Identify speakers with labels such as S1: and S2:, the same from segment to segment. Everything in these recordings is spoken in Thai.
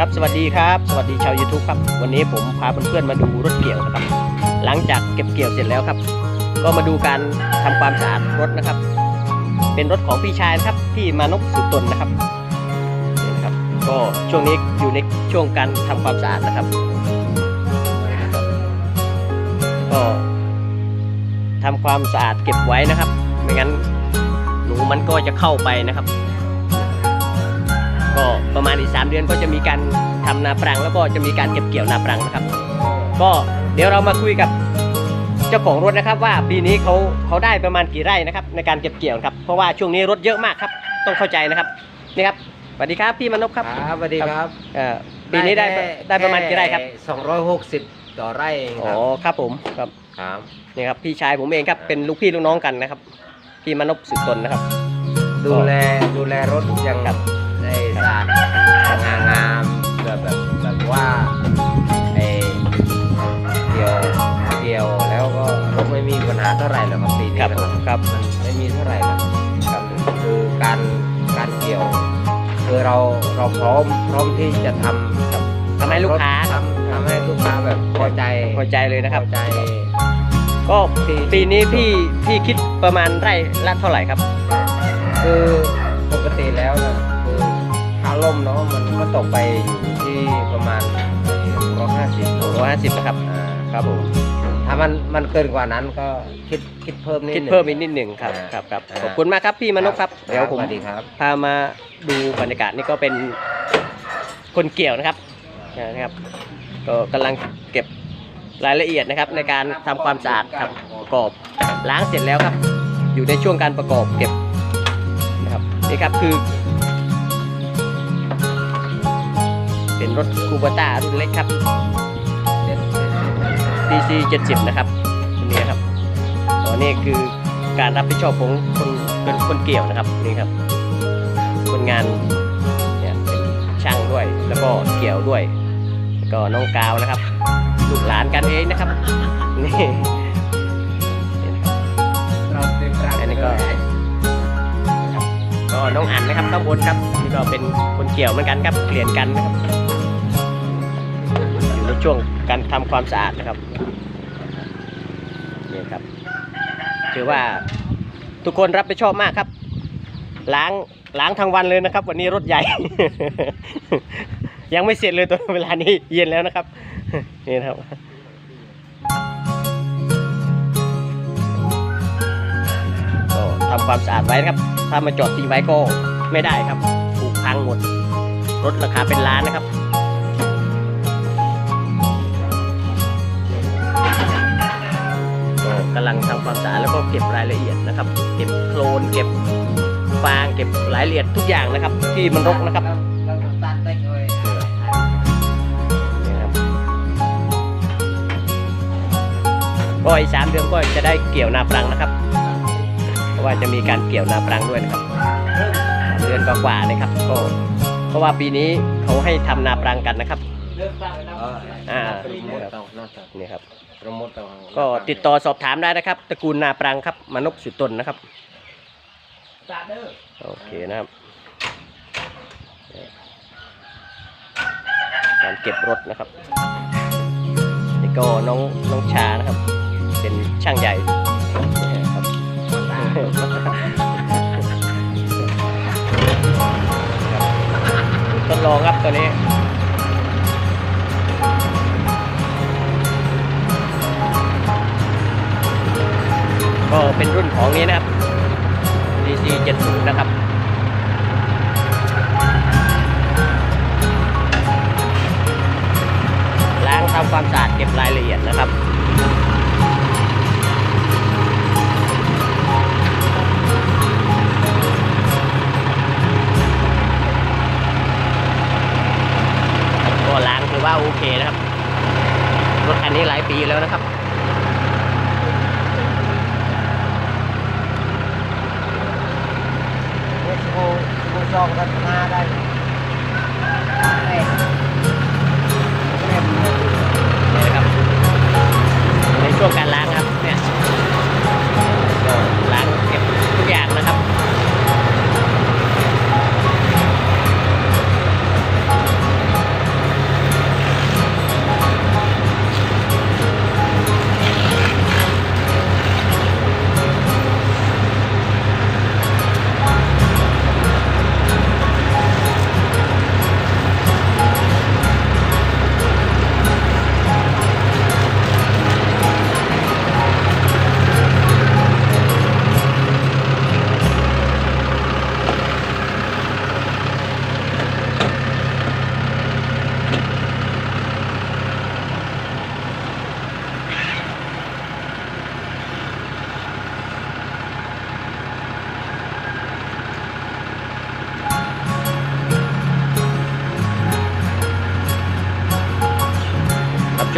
S1: ครับสวัสดีครับสวัสดีชาว YouTube ครับ วันนี้ผมพาเพื่อนๆมาดูรถเกี่ยวนะครับ หลังจากเก็บเกี่ยวเสร็จแล้วครับ ก็มาดูการทำความสะอาดรถนะครับ เป็นรถของพี่ชายครับพี่มานพสุดตนนะครับนี่นะครับ ก็ช่วงนี้อยู่ในช่วงการทำความสะอาดนะครับ ก็ทำความสะอาดเก็บไว้นะครับ ไม่งั้นหนูมันก็จะเข้าไปนะครับ ก็ประมาณอีกสามเดือนก็จะมีการทำนาปรัง แล้วก็จะมีการเก็บเกี่ยวนาปรังนะครับ ก็เดี๋ยวเรามาคุยกับเจ้าของรถนะครับ ว่าปีนี้เขาเขาได้ประมาณกี่ไร่นะครับ ในการเก็บเกี่ยวครับ เพราะว่าช่วงนี้รถเยอะมากครับ ต้องเข้าใจนะครับนี่ครับสวัสดีครับพี่มนพครับ
S2: ครับสวัสดีครับ
S1: เอ่อปีนี้ได้ได้ประมาณกี่ไร่ครับ
S2: สองร้อยหกสิบต่อไร่เอง
S1: อ๋
S2: ค
S1: อ
S2: รับ
S1: ครับผมครับ
S2: ครับ
S1: นี่ครับพี่ชายผมเองครับเป็นลูกพี่ลูกน้องกันนะครับ พี่มนพสุดตนนะครับ
S2: ดูแลดูแลรถอย่าง
S1: ครับ
S2: ได้สะอาดงามงามๆแบบแบบแบบว่าไอเกี่ยวเกี่ยวแล้วก็รถไม่มีปัญหาเท่าไหร่หรอกครับปีนี้
S1: ครับผมครับ
S2: มันไม่มีเท่าไหร่หรอกครับคือการการเกี่ยว คือเราเราพร้อมพร้อมที่จะทำกับ
S1: ทำให้ลูกค้า
S2: ทำทำให้ลูกค้าแบบพอใจ
S1: พอใจเลยนะครับ
S2: พอใจ
S1: ก็ปีนี้พี่พี่คิดประมาณไร่ละเท่าไหร่ครับ
S2: คือปกติแล้วนะคือ ล่มเนาะมันก็ตกไปอยู่ที่ประมาณร้อยห้าสิบ
S1: ร้อยห้าสิบนะครับ
S2: อ่า
S1: ครับผม
S2: ถ้ามันมันเกินกว่านั้นก็คิดคิดเพิ่มนิด
S1: คิด
S2: หนึ่ง
S1: เพิ่มอีกนิดหนึ่งครับ
S2: อ่า
S1: ครับครับ
S2: อ่า
S1: ขอบคุณมากครับพี่มนุษย์ครับเดี๋ยวผม
S2: สวัสดีครับ
S1: พามาดูบรรยากาศนี่ก็เป็นคนเกี่ยวนะครับนะครับ ก็กำลังเก็บรายละเอียดนะครับ ในการทำความสะอาดครับประกอบล้างเสร็จแล้วครับ อยู่ในช่วงการประกอบเก็บนะครับนี่ครับคือ เป็นรถคูเบต้ารุ่นเล็กครับ DC 70 นะครับอันนี้ครับอ๋อนี่คือการรับผิดชอบของคนเป็นคนเกี่ยวนะครับนี่ครับ คนงานเนี่ยเป็นช่างด้วย แล้วก็เกี่ยวด้วยแล้วก็น้องกาวนะครับลูกหลานกันเองนะครับนี่อันนี้ก็ก็น้องอันนะครับข้างบนครับนี่ก็เป็นคนเกี่ยวเหมือนกันครับเปลี่ยนกันนะครับ ช่วงการทำความสะอาดนะครับนี่ครับถือว่าทุกคนรับผิดชอบมากครับ ล้างล้างทั้งวันเลยนะครับ วันนี้รถใหญ่ ยังไม่เสร็จเลยตัวเวลานี้เย็นแล้วนะครับนี่นะครับก็ทำความสะอาดไว้นะครับ ถ้ามาจอดทิ้งไว้ก็ไม่ได้ครับถูกพังหมด รถราคาเป็นล้านนะครับ เก็บรายละเอียดนะครับ เก็บโคลนเก็บฟางเก็บรายละเอียดทุกอย่างนะครับ ที่มันรกนะครับ
S2: เราต้องตัดเต็กเลย
S1: นี่ครับก็อีกสามเดือนก็จะได้เกี่ยวนาปรังนะครับ เพราะว่าจะมีการเกี่ยวนาปรังด้วยนะครับ เดือนกว่าๆนะครับก็เพราะว่าปีนี้เขาให้ทำนาปรังกันนะครับ
S2: เลิกตั้งแล้ว
S1: อ่า
S2: โปรโมทเอาน่าจะ
S1: นี่ครับ
S2: โปรโมทเอา
S1: ก็ติดต่อสอบถามได้นะครับ ตระกูลนาปรังครับมานพสุดตนนะครับ
S2: ตาเด้อ
S1: โอเคนะครับ การเก็บรถนะครับนี่ก็น้องน้องชานะครับ เป็นช่างใหญ่นะครับ ทดลองครับตัวนี้ ก็เป็นรุ่นของนี้นะครับ DC 70 นะครับล้างทำความสะอาดเก็บรายละเอียดนะครับก็ล้างถือว่าโอเคนะครับ รถคันนี้หลายปีแล้วนะครับ
S2: เอสโอโอซองกันมาได้นี่
S1: นี่นะครับในช่วงการล้างครับเนี่ย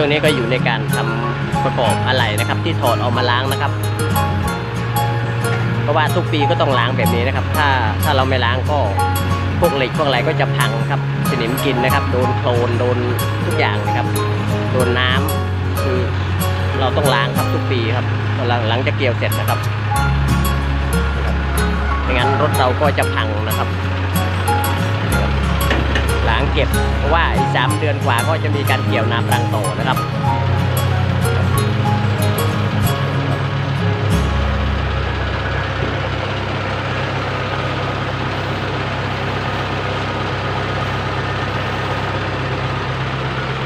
S1: ช่วงนี้ก็อยู่ในการทำประกอบอะไหล่นะครับ ที่ถอดออกมาล้างนะครับ เพราะว่าทุกปีก็ต้องล้างแบบนี้นะครับ ถ้าถ้าเราไม่ล้างก็พวกเหล็กพวกอะไรก็จะพังครับสนิมกินนะครับ โดนโคลนโดนทุกอย่างนะครับ โดนน้ำคือเราต้องล้างครับทุกปีครับหลังหลังจากเกี่ยวเสร็จนะครับไม่งั้นรถเราก็จะพังนะครับ ก็บ เพราะว่าอีกสามเดือนกว่าก็จะมีการเกี่ยวน้ำรังโตนะครับ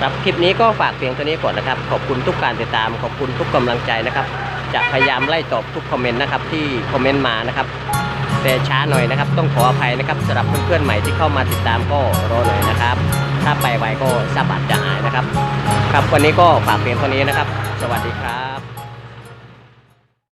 S1: ครับคลิปนี้ก็ฝากเพียงเท่านี้ก่อนนะครับ ขอบคุณทุกการติดตาม ขอบคุณทุกกำลังใจนะครับ จะพยายามไล่ตอบทุกคอมเมนต์นะครับที่คอมเมนต์มานะครับ แต่ช้าหน่อยนะครับ ต้องขออภัยนะครับสำหรับเพื่อนๆใหม่ที่เข้ามาติดตามก็รอหน่อยนะครับ ถ้าไปไวก็สะบัดจะหายนะครับ ครับวันนี้ก็ฝากเพียงเท่านี้นะครับ สวัสดีครับ